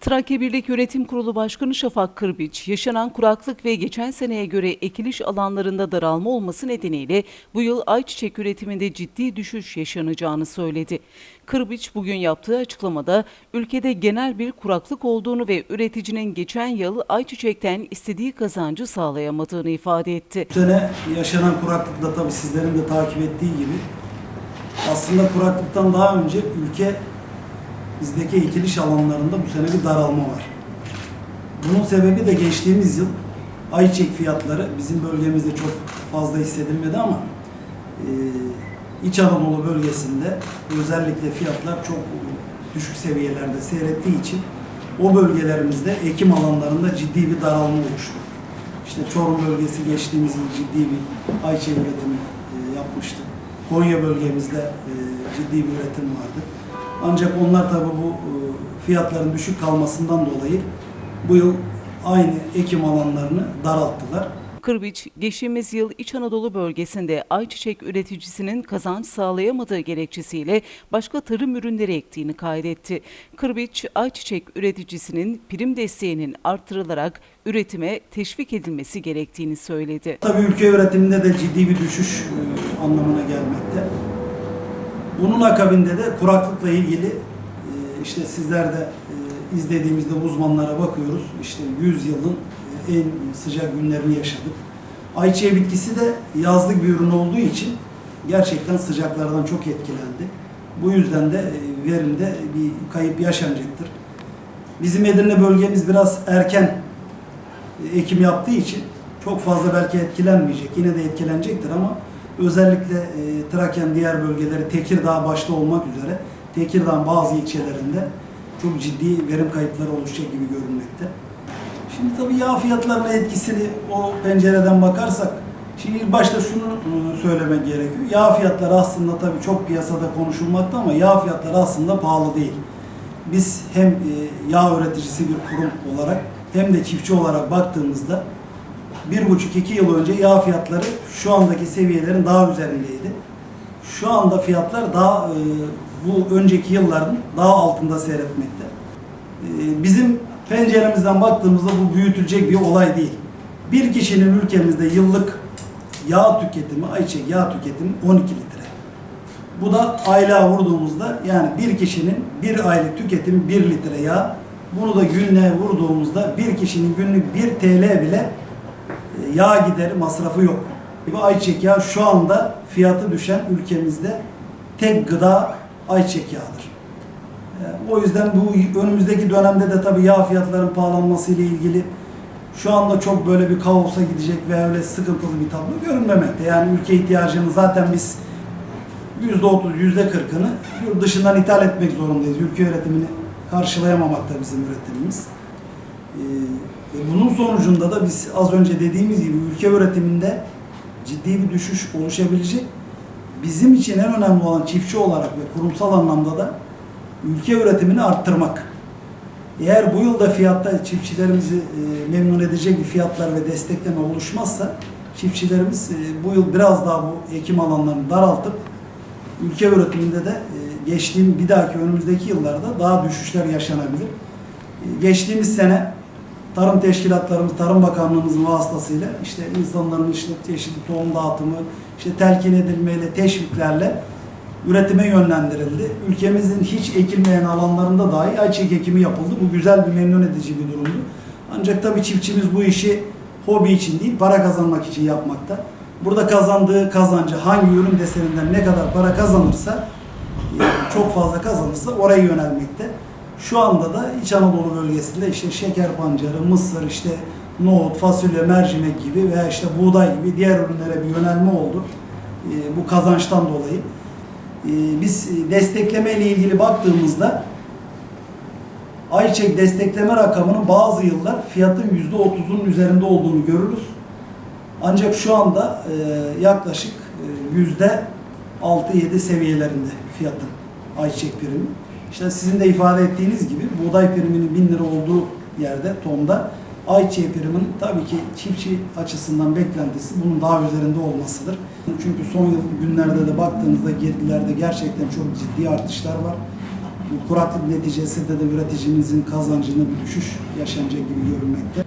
Trakya Birlik Yönetim Kurulu Başkanı Şafak Kırbiç, yaşanan kuraklık ve geçen seneye göre ekiliş alanlarında daralma olması nedeniyle bu yıl ayçiçek üretiminde ciddi düşüş yaşanacağını söyledi. Kırbiç bugün yaptığı açıklamada ülkede genel bir kuraklık olduğunu ve üreticinin geçen yıl ayçiçekten istediği kazancı sağlayamadığını ifade etti. Bu sene yaşanan kuraklıkta tabii sizlerin de takip ettiği gibi aslında kuraklıktan daha önce ülke bizdeki ekiliş alanlarında bu sene bir daralma var. Bunun sebebi de geçtiğimiz yıl ayçiçek fiyatları bizim bölgemizde çok fazla hissedilmedi ama e, İç Anadolu bölgesinde özellikle fiyatlar çok düşük seviyelerde seyrettiği için o bölgelerimizde ekim alanlarında ciddi bir daralma oluştu. İşte Çorum bölgesi geçtiğimiz yıl ciddi bir ayçiçeği üretimi e, yapmıştı. Konya bölgemizde e, ciddi bir üretim vardı. Ancak onlar tabi bu e, fiyatların düşük kalmasından dolayı bu yıl aynı ekim alanlarını daralttılar. Kırbiç, geçtiğimiz yıl İç Anadolu bölgesinde ayçiçek üreticisinin kazanç sağlayamadığı gerekçesiyle başka tarım ürünleri ektiğini kaydetti. Kırbiç, ayçiçek üreticisinin prim desteğinin artırılarak üretime teşvik edilmesi gerektiğini söyledi. Tabii ülke üretiminde de ciddi bir düşüş e, anlamına gelmekte. Bunun akabinde de kuraklıkla ilgili e, işte sizler de e, izlediğimizde uzmanlara bakıyoruz. İşte 100 yılın e, en sıcak günlerini yaşadık. Ayçiçeği bitkisi de yazlık bir ürün olduğu için gerçekten sıcaklardan çok etkilendi. Bu yüzden de verimde bir kayıp yaşanacaktır. Bizim Edirne bölgemiz biraz erken ekim yaptığı için çok fazla belki etkilenmeyecek. Yine de etkilenecektir ama özellikle e, Trakya'nın diğer bölgeleri Tekirdağ başta olmak üzere Tekirdağ'ın bazı ilçelerinde çok ciddi verim kayıpları oluşacak gibi görünmekte. Şimdi tabii yağ fiyatlarına etkisini o pencereden bakarsak Şimdi ilk başta şunu e, söylemek gerekiyor. Yağ fiyatları aslında tabii çok piyasada konuşulmakta ama yağ fiyatları aslında pahalı değil. Biz hem e, yağ üreticisi bir kurum olarak hem de çiftçi olarak baktığımızda bir buçuk iki yıl önce yağ fiyatları şu andaki seviyelerin daha üzerindeydi. Şu anda fiyatlar daha e, bu önceki yılların daha altında seyretmekte. E, bizim penceremizden baktığımızda bu büyütülecek bir olay değil. Bir kişinin ülkemizde yıllık yağ tüketimi, ayçiçek yağ tüketimi 12 litre. Bu da aylığa vurduğumuzda yani bir kişinin bir aylık tüketimi 1 litre yağ. Bunu da günlüğe vurduğumuzda bir kişinin günlük 1 TL bile yağ gideri masrafı yok. Bu ayçiçek yağı şu anda fiyatı düşen ülkemizde tek gıda ayçiçek yağıdır. E, O yüzden bu önümüzdeki dönemde de tabii yağ fiyatlarının pahalanması ile ilgili şu anda çok böyle bir kaosa gidecek ve öyle sıkıntılı bir tablo görünmemekte. Yani ülke ihtiyacını zaten biz %30, %40'ını yurt dışından ithal etmek zorundayız. Ülke üretimini karşılayamamakta bizim üretimimiz. Ee, ve bunun sonucunda da biz az önce dediğimiz gibi ülke üretiminde ciddi bir düşüş oluşabilecek. Bizim için en önemli olan çiftçi olarak ve kurumsal anlamda da ülke üretimini arttırmak. Eğer bu yılda fiyatta çiftçilerimizi e, memnun edecek bir fiyatlar ve destekleme oluşmazsa çiftçilerimiz e, bu yıl biraz daha bu ekim alanlarını daraltıp ülke üretiminde de e, geçtiğim bir dahaki önümüzdeki yıllarda daha düşüşler yaşanabilir. E, geçtiğimiz sene tarım teşkilatlarımız, Tarım Bakanlığımızın vasıtasıyla işte insanların işte çeşitli tohum dağıtımı, işte telkin edilmeyle, teşviklerle üretime yönlendirildi. Ülkemizin hiç ekilmeyen alanlarında dahi ayçiçek ekimi yapıldı. Bu güzel bir memnun edici bir durumdu. Ancak tabii çiftçimiz bu işi hobi için değil, para kazanmak için yapmakta. Burada kazandığı kazancı hangi ürün deseninden ne kadar para kazanırsa, e, çok fazla kazanırsa oraya yönelmekte. Şu anda da İç Anadolu bölgesinde işte şeker pancarı, mısır, işte nohut, fasulye, mercimek gibi veya işte buğday gibi diğer ürünlere bir yönelme oldu. E, bu kazançtan dolayı. Ee, biz destekleme ile ilgili baktığımızda ayçiçek destekleme rakamının bazı yıllar fiyatın %30'un üzerinde olduğunu görürüz. Ancak şu anda e, yaklaşık e, yüzde 6-7 seviyelerinde fiyatın ayçiçek primi. İşte sizin de ifade ettiğiniz gibi buğday priminin 1000 lira olduğu yerde tonda ayçiçeği priminin tabii ki çiftçi açısından beklentisi bunun daha üzerinde olmasıdır. Çünkü son yıl günlerde de baktığımızda girdilerde gerçekten çok ciddi artışlar var. Bu kuraklık neticesinde de üreticimizin kazancında bir düşüş yaşanacak gibi görünmekte.